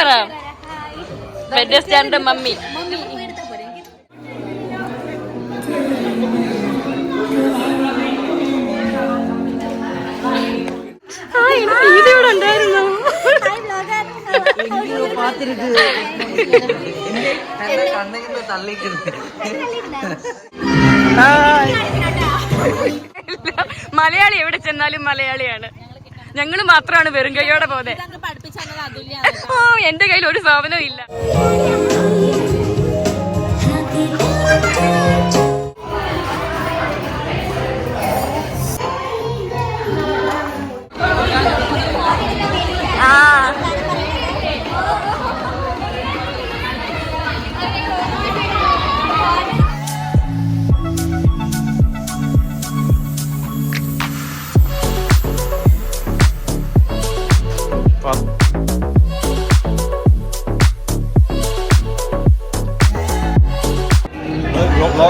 പറ. Bed stand mummy. ഇവിടെ ഉണ്ടായിരുന്നു. മലയാളി എവിടെ ചെന്നാലും മലയാളിയാണ്. ഞങ്ങൾ മാത്രമാണ് വെറും കൈയോടെ പോകുന്നത് ഓ എന്റെ കയ്യിൽ ഒരു സാധനവും ഇല്ല. ആ.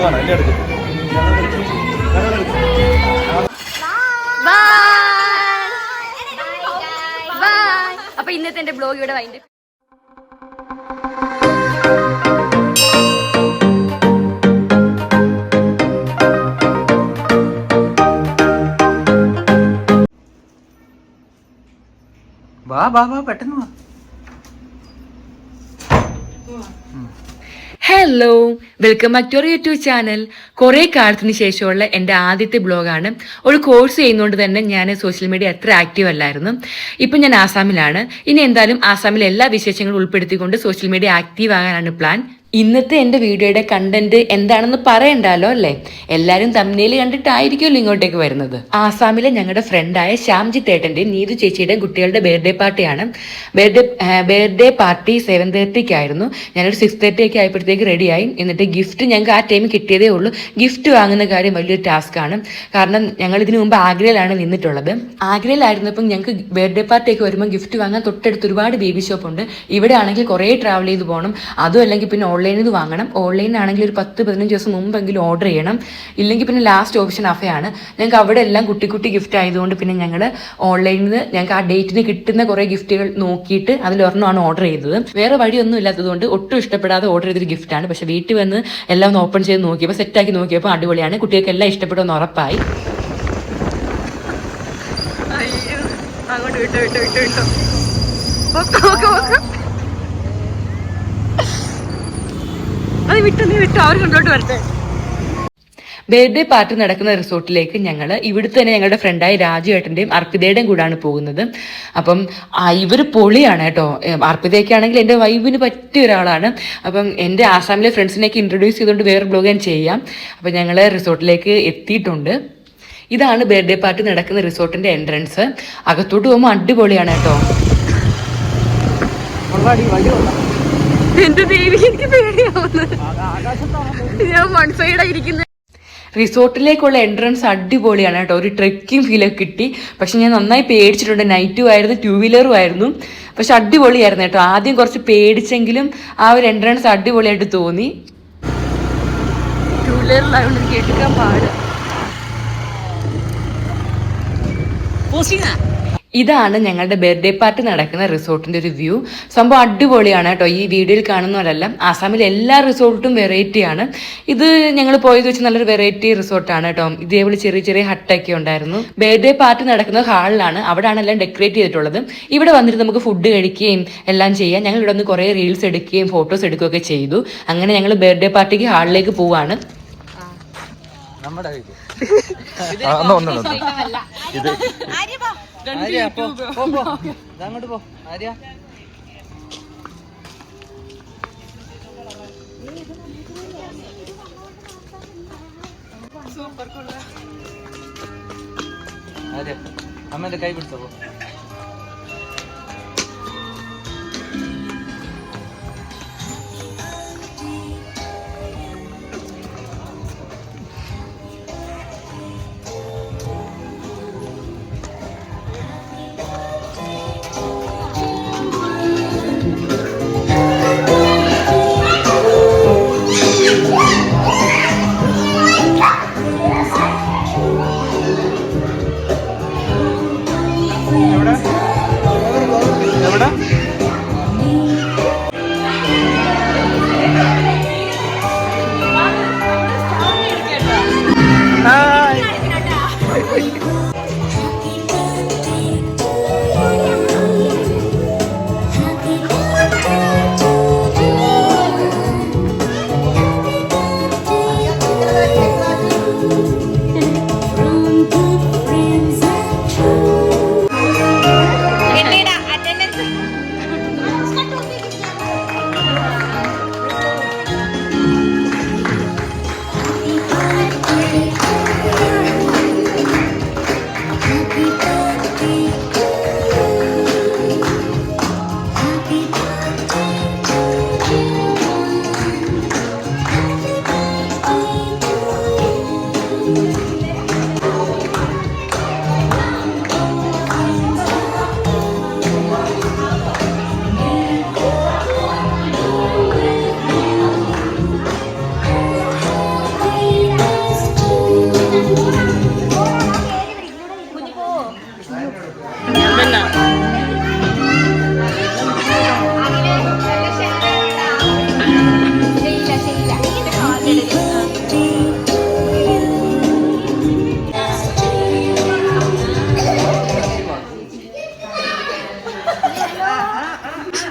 ബ്ലോഗാണ് എന്റെ അടുത്ത്. ബൈ അപ്പൊ ഇന്നത്തെ എന്റെ ബ്ലോഗ് ഇവിടെ വൈൻഡ് വാ വാ വാ പെട്ടെന്ന് വാ. Hello welcome back to YouTube channel കുറേ കാലത്തിന് ശേഷമുള്ള എന്റെ ആദ്യത്തെ ബ്ലോഗാണ്. ഒരു കോഴ്സ് ചെയ്യുന്നതുകൊണ്ട് തന്നെ ഞാൻ സോഷ്യൽ മീഡിയ അത്ര ആക്റ്റീവ് അല്ലായിരുന്നു. ഇപ്പം ഞാൻ ആസാമിലാണ്. ഇനി എന്തായാലും ആസാമിലെ എല്ലാ വിശേഷങ്ങളും ഉൾപ്പെടുത്തിക്കൊണ്ട് സോഷ്യൽ മീഡിയ ആക്റ്റീവ് ആകാനാണ് പ്ലാൻ ഇന്നത്തെ എന്റെ വീഡിയോയുടെ കണ്ടന്റ് എന്താണെന്ന് പറയണ്ടല്ലോ അല്ലേ? എല്ലാവരും തമ്മിൽ കണ്ടിട്ടായിരിക്കുമല്ലോ ഇങ്ങോട്ടേക്ക് വരുന്നത്. ആസാമിലെ ഞങ്ങളുടെ ഫ്രണ്ടായ ശ്യാംജി തേട്ടന്റെ നീതു ചേച്ചിയുടെ കുട്ടികളുടെ ബർത്ത്ഡേ പാർട്ടിയാണ് ബർത്ത്ഡേ ബർത്ത്ഡേ പാർട്ടി സെവൻ തേർട്ടിക്കായിരുന്നു ഞാനൊരു സിക്സ് തേർട്ടി ഒക്കെ ആയപ്പോഴത്തേക്ക് റെഡിയായി എന്നിട്ട് ഗിഫ്റ്റ് ഞങ്ങൾക്ക് ആ ടൈം കിട്ടിയതേ ഉള്ളൂ. ഗിഫ്റ്റ് വാങ്ങുന്ന കാര്യം വലിയൊരു ടാസ്ക് ആണ്. കാരണം ഞങ്ങൾ ഇതിനു മുമ്പ് ആഗ്രയിലാണ് നിന്നിട്ടുള്ളത്. ആഗ്രയിലായിരുന്നപ്പം ഞങ്ങൾക്ക് ബർത്ത്ഡേ പാർട്ടി ഒക്കെ വരുമ്പോൾ ഗിഫ്റ്റ് വാങ്ങാൻ തൊട്ടടുത്ത് ഒരുപാട് ബേബി ഷോപ്പ് ഉണ്ട്. ഇവിടെ ആണെങ്കിൽ കുറേ ട്രാവൽ ചെയ്ത് പോകണം അതും അല്ലെങ്കിൽ പിന്നെ ഓൺലൈനിൽ നിന്ന് വാങ്ങണം. ഓൺലൈനാണെങ്കിൽ ഒരു പത്ത് പതിനഞ്ച് ദിവസം മുമ്പെങ്കിലും ഓർഡർ ചെയ്യണം. ഇല്ലെങ്കിൽ പിന്നെ ലാസ്റ്റ് ഓപ്ഷൻ അഫയാണ്. ഞങ്ങൾക്ക് അവിടെ എല്ലാം കുട്ടി കുട്ടി ഗിഫ്റ്റ് ആയതുകൊണ്ട് പിന്നെ ഞങ്ങൾ ഓൺലൈനിൽ നിന്ന് ഞങ്ങൾക്ക് ആ ഡേറ്റിന് കിട്ടുന്ന കുറേ ഗിഫ്റ്റുകൾ നോക്കിയിട്ട് അതിലൊരെണ്ണമാണ് ഓർഡർ ചെയ്തത്. വേറെ വഴിയൊന്നും ഇല്ലാത്തതുകൊണ്ട് ഒട്ടും ഇഷ്ടപ്പെടാതെ ഓർഡർ ചെയ്തൊരു ഗിഫ്റ്റാണ് പക്ഷെ വീട്ടിൽ വന്ന് എല്ലാം ഒന്ന് ഓപ്പൺ ചെയ്ത് നോക്കിയപ്പോൾ സെറ്റാക്കി നോക്കിയപ്പോൾ അടിപൊളിയാണ്. കുട്ടികൾക്ക് എല്ലാം ഇഷ്ടപ്പെടുമെന്ന് ഉറപ്പായി. അങ്ങോട്ട് വിട്ടോ വിട്ടോ വിട്ടോ വിട്ടോ. അത് വിട്ടു നീ വിട്ടു. അവർ കൊണ്ടോട്ട് വരട്ടെ. ബർത്ത്ഡേ പാർട്ടി നടക്കുന്ന റിസോർട്ടിലേക്ക് ഞങ്ങൾ ഇവിടുത്തെ തന്നെ ഞങ്ങളുടെ ഫ്രണ്ടായ രാജു ഏട്ടന്റെയും അർപ്പിതയുടെയും കൂടാണ് പോകുന്നത്. അപ്പം ഇവർ പൊളിയാണ് കേട്ടോ. അർപ്പിതയൊക്കെയാണെങ്കിൽ എന്റെ വൈബിന് പറ്റിയ ഒരാളാണ്. അപ്പം എന്റെ ആസാമിലെ ഫ്രണ്ട്സിനെയൊക്കെ ഇൻട്രൊഡ്യൂസ് ചെയ്തുകൊണ്ട് വേറെ ബ്ലോഗ് ഞാൻ ചെയ്യാം. അപ്പം ഞങ്ങൾ റിസോർട്ടിലേക്ക് എത്തിയിട്ടുണ്ട്. ഇതാണ് ബർത്ത്ഡേ പാർട്ടി നടക്കുന്ന റിസോർട്ടിന്റെ എൻട്രൻസ് അകത്തോട്ട് പോകുമ്പോൾ അടിപൊളിയാണ് കേട്ടോ. എന്റെ ദേവി എനിക്ക് പേടിയാവുന്നത് ഞാൻ വൺ സൈഡായിരിക്കുന്നത് റിസോർട്ടിലേക്കുള്ള എൻട്രൻസ് അടിപൊളിയാണ് കേട്ടോ. ഒരു ട്രെക്കിംഗ് ഫീലൊക്കെ കിട്ടി. പക്ഷെ ഞാൻ നന്നായി പേടിച്ചിട്ടുണ്ട്. നൈറ്റും ആയിരുന്നു ടൂ വീലറും ആയിരുന്നു. പക്ഷെ അടിപൊളിയായിരുന്നു കേട്ടോ. ആദ്യം കുറച്ച് പേടിച്ചെങ്കിലും ആ ഒരു എൻട്രൻസ് അടിപൊളിയായിട്ട് തോന്നി. ടൂ വീലറിലായതുകൊണ്ട് എടുക്കാൻ പാട്. ഇതാണ് ഞങ്ങളുടെ ബർത്ത്ഡേ പാർട്ടി നടക്കുന്ന റിസോർട്ടിന്റെ ഒരു വ്യൂ. സംഭവം അടിപൊളിയാണ് കേട്ടോ. ഈ വീഡിയോയിൽ കാണുന്ന പോലല്ല ആസാമിലെ എല്ലാ റിസോർട്ടും വെറൈറ്റിയാണ് ഇത് ഞങ്ങൾ പോയത് വെച്ച് നല്ലൊരു വെറൈറ്റി റിസോർട്ടാണ് കേട്ടോ. ഇതേപോലെ ചെറിയ ചെറിയ ഹട്ടൊക്കെ ഉണ്ടായിരുന്നു. ബർത്ത്ഡേ പാർട്ടി നടക്കുന്ന ഹാളിലാണ്. അവിടെയാണ് എല്ലാം ഡെക്കറേറ്റ് ചെയ്തിട്ടുള്ളത്. ഇവിടെ വന്നിട്ട് നമുക്ക് ഫുഡ് കഴിക്കുകയും എല്ലാം ചെയ്യാം. ഞങ്ങൾ ഇവിടെ നിന്ന് കുറേ റീൽസ് എടുക്കുകയും ഫോട്ടോസ് എടുക്കുകയൊക്കെ ചെയ്തു. അങ്ങനെ ഞങ്ങൾ ബർത്ത്ഡേ പാർട്ടിക്ക് ഹാളിലേക്ക് പോവാണ്. നമ്മുടെ. ഇത്. ആര്യ, പോ, പോ, പോ. ദാ അങ്ങോട്ട് പോ ആര്യ? ആര്യ? അമ്മേന്റെ കൈ പിടിച്ചോ പോ.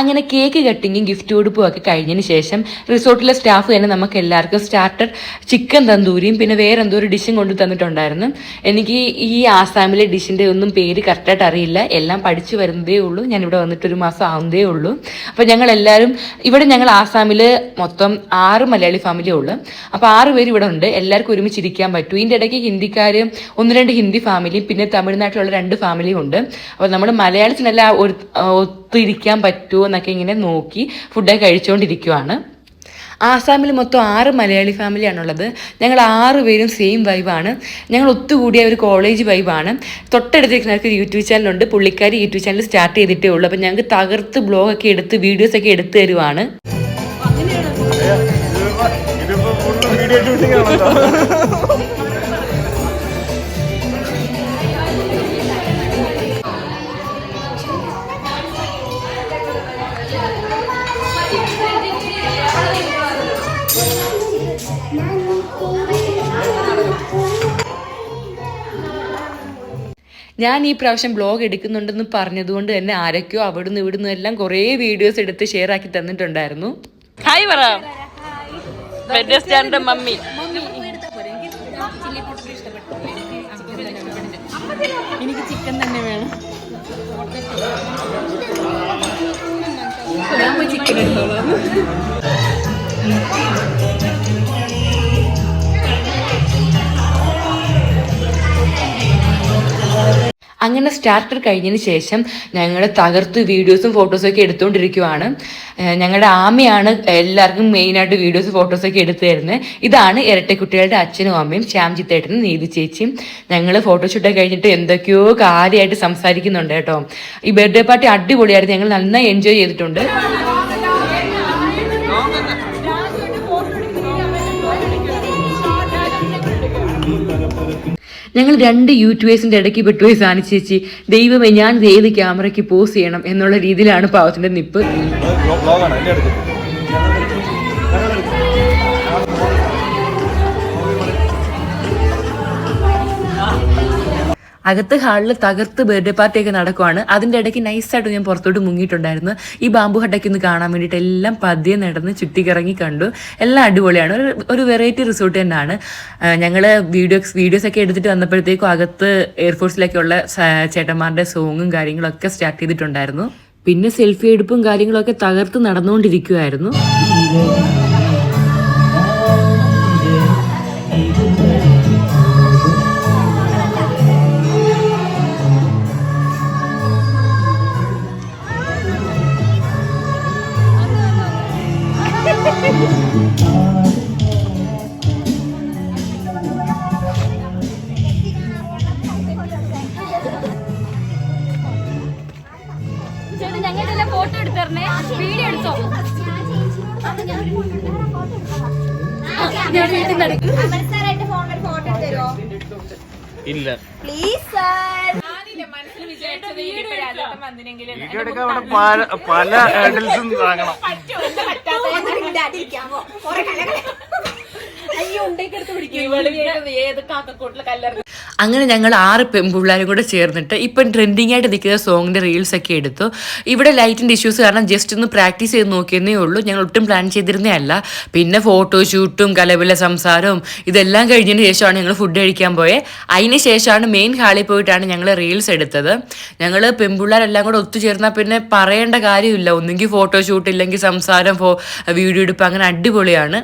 അങ്ങനെ കേക്ക് കട്ടിങ്ങും ഗിഫ്റ്റ് കൊടുപ്പും ഒക്കെ കഴിഞ്ഞതിന് ശേഷം റിസോർട്ടിലെ സ്റ്റാഫ് തന്നെ നമുക്ക് എല്ലാവർക്കും സ്റ്റാർട്ടർ ചിക്കൻ തന്തൂരിയും പിന്നെ വേറെ എന്തോ ഒരു ഡിഷും കൊണ്ട് തന്നിട്ടുണ്ടായിരുന്നു. എനിക്ക് ഈ ആസാമിലെ ഡിഷിന്റെ ഒന്നും പേര് കറക്റ്റായിട്ട് അറിയില്ല. എല്ലാം പഠിച്ചു വരുന്നതേ ഉള്ളൂ. ഞാൻ ഇവിടെ വന്നിട്ട് ഒരു മാസം ആവുന്നതേ ഉള്ളൂ. അപ്പോൾ ഞങ്ങൾ എല്ലാവരും ഇവിടെ ഞങ്ങൾ ആസാമിൽ മൊത്തം ആറ് മലയാളി ഫാമിലിയേ ഉള്ളൂ. അപ്പോൾ ആറ് പേര് ഇവിടെ ഉണ്ട്. എല്ലാവർക്കും ഒരുമിച്ച് ഇരിക്കാൻ പറ്റും. ഇതിന്റെ ഇടയ്ക്ക് ഹിന്ദിക്കാർ ഒന്ന് രണ്ട് ഹിന്ദി ഫാമിലിയും പിന്നെ തമിഴ്നാട്ടിലുള്ള രണ്ട് ഫാമിലിയും ഉണ്ട്. അപ്പോൾ നമ്മൾ മലയാളത്തിനെല്ലാം ഒരു ഒത്തിരിക്കാൻ പറ്റുമോ എന്നൊക്കെ ഇങ്ങനെ നോക്കി ഫുഡൊക്കെ കഴിച്ചുകൊണ്ടിരിക്കുവാണ് ആസാമിൽ മൊത്തം ആറ് മലയാളി ഫാമിലിയാണുള്ളത് ഞങ്ങൾ ആറ് പേരും സെയിം വൈബാണ് ഞങ്ങൾ ഒത്തുകൂടിയ ഒരു കോളേജ് വൈബാണ് തൊട്ടടുത്തേക്ക് യൂട്യൂബ് ചാനലുണ്ട് പുള്ളിക്കാരി യൂട്യൂബ് ചാനൽ സ്റ്റാർട്ട് ചെയ്തിട്ടേ ഉള്ളൂ. അപ്പം ഞങ്ങൾക്ക് തകർത്ത് ബ്ലോഗൊക്കെ എടുത്ത് വീഡിയോസൊക്കെ എടുത്തു തരുവാണ്. ഇതിപ്പോ ഫുൾ വീഡിയോ ഷൂട്ടിംഗ് ഞാൻ ഈ പ്രാവശ്യം ബ്ലോഗ് എടുക്കുന്നുണ്ടെന്ന് പറഞ്ഞതുകൊണ്ട് തന്നെ ആരൊക്കെയോ അവിടുന്ന് ഇവിടുന്ന് എല്ലാം കുറേ വീഡിയോസ് എടുത്ത് ഷെയർ ആക്കി തന്നിട്ടുണ്ടായിരുന്നു. ഹായ് പറ മമ്മി എനിക്ക് ചിക്കൻ തന്നെ വേണം. ഞാൻ ചിക്കൻ എടുത്തോളാം. അങ്ങനെ സ്റ്റാർട്ടർ കഴിഞ്ഞതിന് ശേഷം ഞങ്ങൾ തകർത്ത് വീഡിയോസും ഫോട്ടോസും ഒക്കെ എടുത്തുകൊണ്ടിരിക്കുവാണ് ഞങ്ങളുടെ ആമയാണ് എല്ലാവർക്കും മെയിനായിട്ട് വീഡിയോസ് ഫോട്ടോസൊക്കെ എടുത്തു തരുന്നത് ഇതാണ് ഇരട്ടക്കുട്ടികളുടെ അച്ഛനും അമ്മയും ശ്യാംജിത്തേട്ടനും നീതി ചേച്ചിയും. ഞങ്ങൾ ഫോട്ടോഷൂട്ടൊക്കെ കഴിഞ്ഞിട്ട് എന്തൊക്കെയോ കാര്യമായിട്ട് സംസാരിക്കുന്നുണ്ട് കേട്ടോ. ഈ ബർത്ത്ഡേ പാർട്ടി അടിപൊളിയായിരുന്നു. ഞങ്ങൾ നന്നായി എൻജോയ് ചെയ്തിട്ടുണ്ട്. ഞങ്ങൾ രണ്ട് യൂട്യൂബേഴ്സിന്റെ ഇടയ്ക്ക് പെട്ടുപോയി സാനി ചേച്ചി ദൈവമേ ഞാൻ ഏത് ക്യാമറയ്ക്ക് പോസ് ചെയ്യണം? എന്നുള്ള രീതിയിലാണ് പാവത്തിന്റെ നിപ്പ്. അകത്ത് ഹാളിൽ തകർത്ത് ബർത്ത്ഡേ പാർട്ടിയൊക്കെ നടക്കുവാണ്. അതിന്റെ ഇടയ്ക്ക് നൈസായിട്ട് ഞാൻ പുറത്തോട്ട് മുങ്ങിയിട്ടുണ്ടായിരുന്നു. ഈ ബാമ്പു ഹട്ടയ്ക്ക് ഒന്ന് കാണാൻ വേണ്ടിയിട്ട് എല്ലാം പതിയെ നടന്ന് ചുറ്റിക്കിറങ്ങി കണ്ടു. എല്ലാം അടിപൊളിയാണ്. ഒരു ഒരു വെറൈറ്റി റിസോർട്ട് തന്നെയാണ്. ഞങ്ങൾ വീഡിയോസ് വീഡിയോസ് ഒക്കെ എടുത്തിട്ട് വന്നപ്പോഴത്തേക്കും അകത്ത് എയർഫോഴ്സിലൊക്കെ ഉള്ള ചേട്ടന്മാരുടെ സോങ്ങും കാര്യങ്ങളൊക്കെ സ്റ്റാർട്ട് ചെയ്തിട്ടുണ്ടായിരുന്നു. പിന്നെ സെൽഫി എടുപ്പും കാര്യങ്ങളൊക്കെ തകർത്ത് നടന്നുകൊണ്ടിരിക്കുമായിരുന്നു ഇല്ല. പ്ലീസ് സാർ വീഡിയോ എടുക്കാൻ അവിടെ പല പല ഹേഡിൽസും താങ്ങണം അങ്ങനെ ഞങ്ങൾ ആറ് പെൺപിള്ളേരും കൂടെ ചേർന്നിട്ട് ഇപ്പം ട്രെൻഡിങ് ആയിട്ട് നിൽക്കുന്ന സോങ്ങിന്റെ റീൽസ് ഒക്കെ എടുത്തു. ഇവിടെ ലൈറ്റിന്റെ ഇഷ്യൂസ് കാരണം ജസ്റ്റ് ഒന്ന് പ്രാക്ടീസ് ചെയ്ത് നോക്കിയെന്നേ ഉള്ളൂ. ഞങ്ങൾ ഒട്ടും പ്ലാൻ ചെയ്തിരുന്നേ അല്ല. പിന്നെ ഫോട്ടോഷൂട്ടും കലപില സംസാരവും ഇതെല്ലാം കഴിഞ്ഞതിന് ശേഷമാണ് ഞങ്ങൾ ഫുഡ് കഴിക്കാൻ പോയത് അതിന് ശേഷമാണ് മെയിൻ ഹാളിൽ പോയിട്ടാണ് ഞങ്ങൾ റീൽസ് എടുത്തത്. ഞങ്ങൾ പെൺപിള്ളേരെല്ലാം കൂടെ ഒത്തുചേർന്നാൽ പിന്നെ പറയേണ്ട കാര്യമില്ല. ഒന്നുകിൽ ഫോട്ടോ ഷൂട്ട് ഇല്ലെങ്കിൽ സംസാരം ഫോ വീഡിയോ എടുപ്പ് അങ്ങനെ അടിപൊളിയാണ്.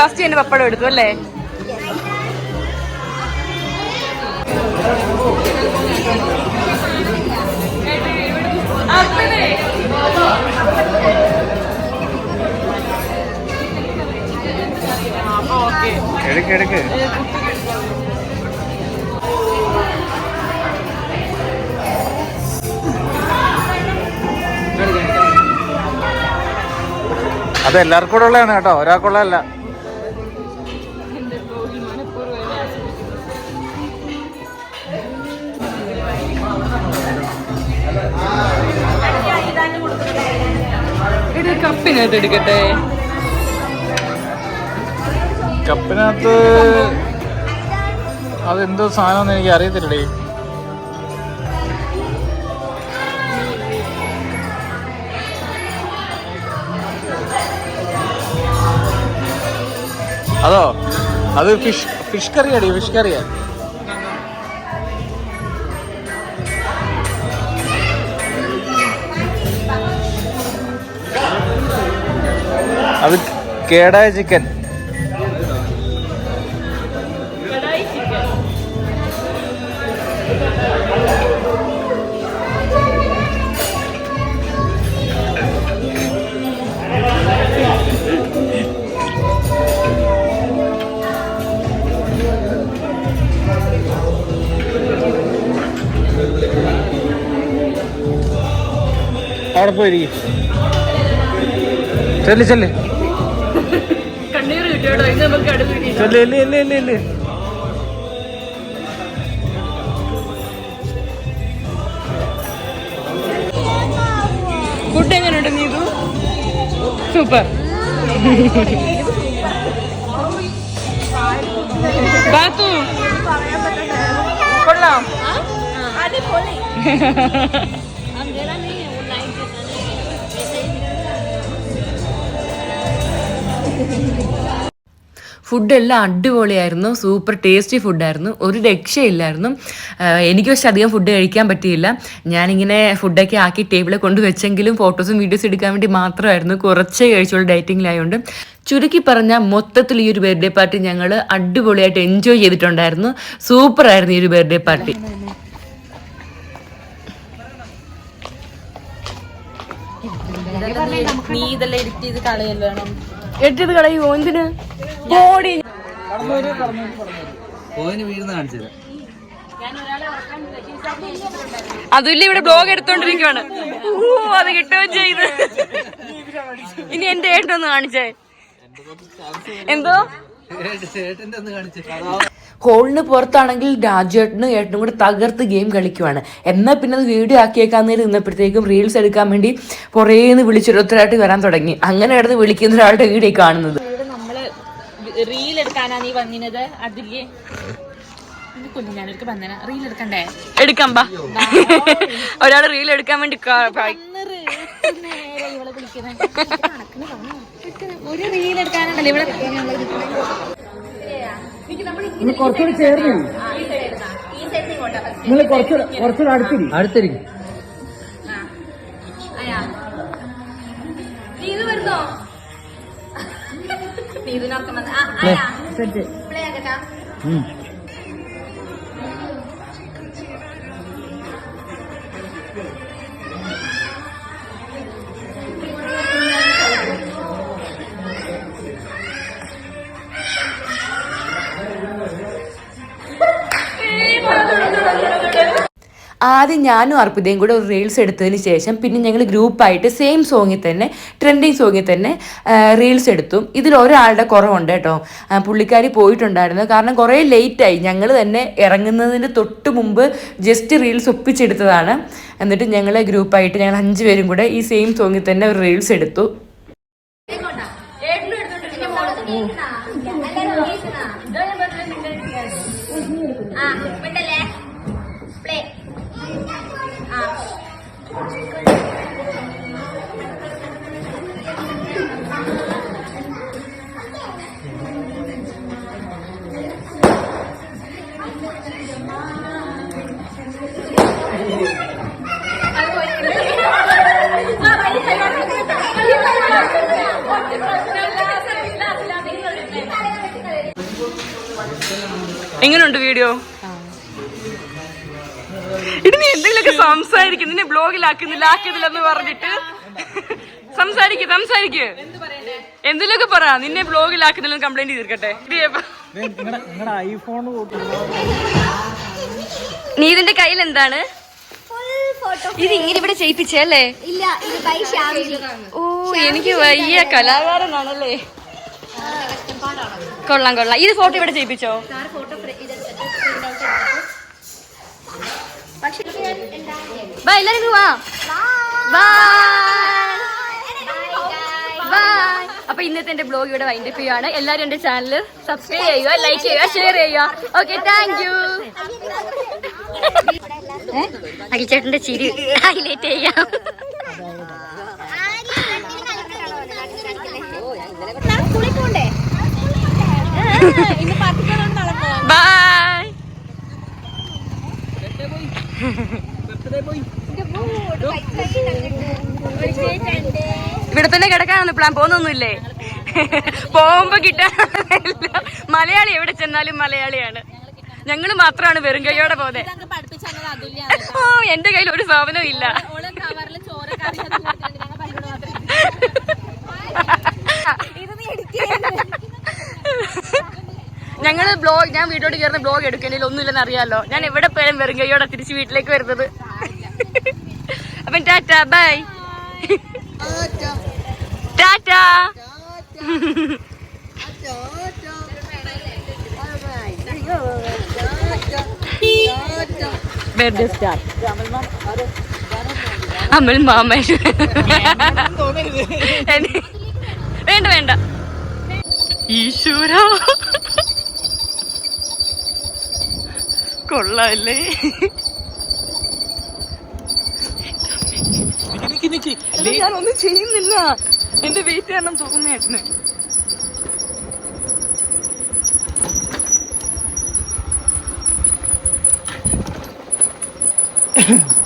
ബ്രേക്ക്ഫാസ്റ്റ് ചെയ്യുന്ന പപ്പടം എടുത്തു അല്ലേ? എടുക്ക് അത് എല്ലാവർക്കും കൂടെ ഉള്ളതാണ് കേട്ടോ. ഒരാൾക്കുള്ളതല്ല. ഇത് കപ്പിനകത്ത് എടുക്കട്ടെ? കപ്പിനകത്ത് അതെന്തോ സാധനം എനിക്ക് അറിയത്തില്ലേ അതോ? അത് ഫിഷ് ഫിഷ് കറിയാടി ഫിഷ് കറിയാ. അത് കേടായ ചിക്കൻ. അവിടെ പോയിരിക്കും ചെല്ല് ചെല്ല്. കിട്ടിയോട്ടോ? ഇത് നമുക്ക് അടുത്ത് ഫുഡ് എങ്ങനെയുണ്ട് നീതു? സൂപ്പർ. ബാത്തു. കൊള്ളാം. ഫുഡെല്ലാം അടിപൊളിയായിരുന്നു. സൂപ്പർ ടേസ്റ്റി ഫുഡായിരുന്നു. ഒരു രക്ഷയില്ലായിരുന്നു. എനിക്ക് പക്ഷെ അധികം ഫുഡ് കഴിക്കാൻ പറ്റിയില്ല. ഞാനിങ്ങനെ ഫുഡൊക്കെ ആക്കി ടേബിളിൽ കൊണ്ടുവച്ചെങ്കിലും ഫോട്ടോസും വീഡിയോസും എടുക്കാൻ വേണ്ടി മാത്രമായിരുന്നു. കുറച്ചേ കഴിച്ചുള്ള ഡയറ്റിങ്ങിലായതുകൊണ്ട് ചുരുക്കി പറഞ്ഞാൽ മൊത്തത്തിൽ ഈ ഒരു ബർത്ത്ഡേ പാർട്ടി ഞങ്ങൾ അടിപൊളിയായിട്ട് എൻജോയ് ചെയ്തിട്ടുണ്ടായിരുന്നു. സൂപ്പറായിരുന്നു ഈ ഒരു ബർത്ത്ഡേ പാർട്ടി. നീ ഇതെല്ലാം എഡിറ്റ് ചെയ്ത് കളയല്ലോ എടുത്തത് കളയുമോ എന്തിന്? ബോഡി. അതുല്ല ഇവിടെ ബ്ലോഗ് എടുത്തോണ്ടിരിക്കുവാണ്. അത് കിട്ടുകയും ചെയ്ത്. ഇനി എന്റെ ഏട്ടൊന്ന് കാണിച്ചേ. എന്തോ? ഹോളിന് പുറത്താണെങ്കിൽ രാജേട്ടനും ഏട്ടനും കൂടെ തകർത്ത് ഗെയിം കളിക്കുവാണ്. എന്നാൽ പിന്നെ അത് വീഡിയോ ആക്കിയേക്കാൻ നേരം നിന്നപ്പോഴത്തേക്കും റീൽസ് എടുക്കാൻ വേണ്ടി പുറേന്ന് വിളിച്ചൊരുത്തരായിട്ട് വരാൻ തുടങ്ങി. അങ്ങനെ ഇടന്ന് വിളിക്കുന്ന ഒരാളുടെ വീഡിയോ കാണുന്നത്. റീൽ എടുക്കാനാ നീ വന്നിനത് അതില്ലേ കൊല്ലം വന്നന. റീൽ എടുക്കണ്ടേ? എടുക്കാം ബാ. ഒരാൾ റീൽ എടുക്കാൻ വേണ്ടി ഒരു റീൽ എടുക്കാനുണ്ടല്ലോ. ഇവിടെ അടുത്തിരിക്കും നീതു വരുന്നോ? കുറച്ചുകൂടെ വന്ന ആ ആരാ പ്ലേ ആക്കട്ടാ. ആദ്യം ഞാനും അർപ്പിതയും കൂടെ ഒരു റീൽസ് എടുത്തതിന് ശേഷം പിന്നെ ഞങ്ങൾ ഗ്രൂപ്പായിട്ട് സെയിം സോങ്ങിൽ തന്നെ ട്രെൻഡിങ് സോങ്ങിൽ തന്നെ റീൽസ് എടുത്തു. ഇതിൽ ഒരാളുടെ കുറവുണ്ട് കേട്ടോ. പുള്ളിക്കാരി പോയിട്ടുണ്ടായിരുന്നു. കാരണം കുറേ ലേറ്റായി ഞങ്ങൾ തന്നെ ഇറങ്ങുന്നതിന് തൊട്ട് മുമ്പ് ജസ്റ്റ് റീൽസ് ഒപ്പിച്ചെടുത്തതാണ്. എന്നിട്ട് ഞങ്ങൾ ഗ്രൂപ്പായിട്ട് ഞങ്ങൾ അഞ്ച് പേരും കൂടെ ഈ സെയിം സോങ്ങിൽ തന്നെ ഒരു റീൽസ് എടുത്തു. എങ്ങനെയുണ്ട് വീഡിയോ? ഇനി നീ എന്തെങ്കിലുമൊക്കെ സംസാരിക്കും. നിന്നെ ബ്ലോഗിലാക്കുന്നില്ല ആക്കുന്നില്ലെന്ന് പറഞ്ഞിട്ട്. സംസാരിക്ക് സംസാരിക്ക്. എന്തെങ്കിലുമൊക്കെ പറ. നിന്നെ ബ്ലോഗിലാക്കുന്നില്ലെന്ന് കംപ്ലൈന്റ് നിങ്ങളുടെ ഐഫോൺ നീ ഇതിന്റെ കയ്യിൽ എന്താണ്? ഫോട്ടോ ഇത് ഇങ്ങനെ ഇവിടെ ചെയ്യിപ്പിച്ചല്ലേ ഇല്ല ഇത് ബൈ ശ്യാംജി ഓ എനിക്ക് വലിയ കലാകാരനാണല്ലേ. കൊള്ളാം കൊള്ളാം. ഇത് ഫോട്ടോ ഇവിടെ ചെയ്യിപ്പിച്ചോ? ബൈ എല്ലാരും വാ. ബൈ അപ്പൊ ഇന്നത്തെ എന്റെ ബ്ലോഗ് ഇവിടെ വൈൻഡപ്പ് ചെയ്യുകയാണ് എല്ലാരും എന്റെ ചാനൽ സബ്സ്ക്രൈബ് ചെയ്യുക ലൈക്ക് ചെയ്യുക ഷെയർ ചെയ്യുക. ഓക്കെ താങ്ക് യു അഖിൽചേട്ടന്റെ ചിരി ഹൈലൈറ്റ് ചെയ്യാം. സ്കൂളിൽ ബർത്ത്ഡേ പോയി പത്തിക്കൊണ്ട് നടക്കോ ബൈ ഇവിടെ തന്നെ കിടക്കാനൊന്നും പ്ലാൻ പോകുന്നൊന്നുമില്ലേ? പോകുമ്പോ കിട്ടാൻ മലയാളി എവിടെ ചെന്നാലും മലയാളിയാണ്. ഞങ്ങൾ മാത്രമാണ് വെറും കൈയോടെ പോതെ ഓ എന്റെ കയ്യിൽ ഒരു സാധനവും ഇല്ല. ഞങ്ങൾ ബ്ലോഗ് ഞാൻ വീട്ടിലോട്ട് കയറുന്ന ബ്ലോഗ് എടുക്കുന്നതിൽ ഒന്നുമില്ലെന്ന് അറിയാലോ. ഞാൻ എവിടെ പോയാലും വെറും കൈയോടെ തിരിച്ച് വീട്ടിലേക്ക് വരുന്നത്. അപ്പം tata bye. Tata. Birthday star Amal mama വേണ്ട വേണ്ട. ഈശ്വര. കൊള്ളാല്ലേ ഞാനൊന്നും ചെയ്യുന്നില്ല. എന്റെ വെയിറ്റ് കാരണം തോന്നുന്നേട്ടന് ഓ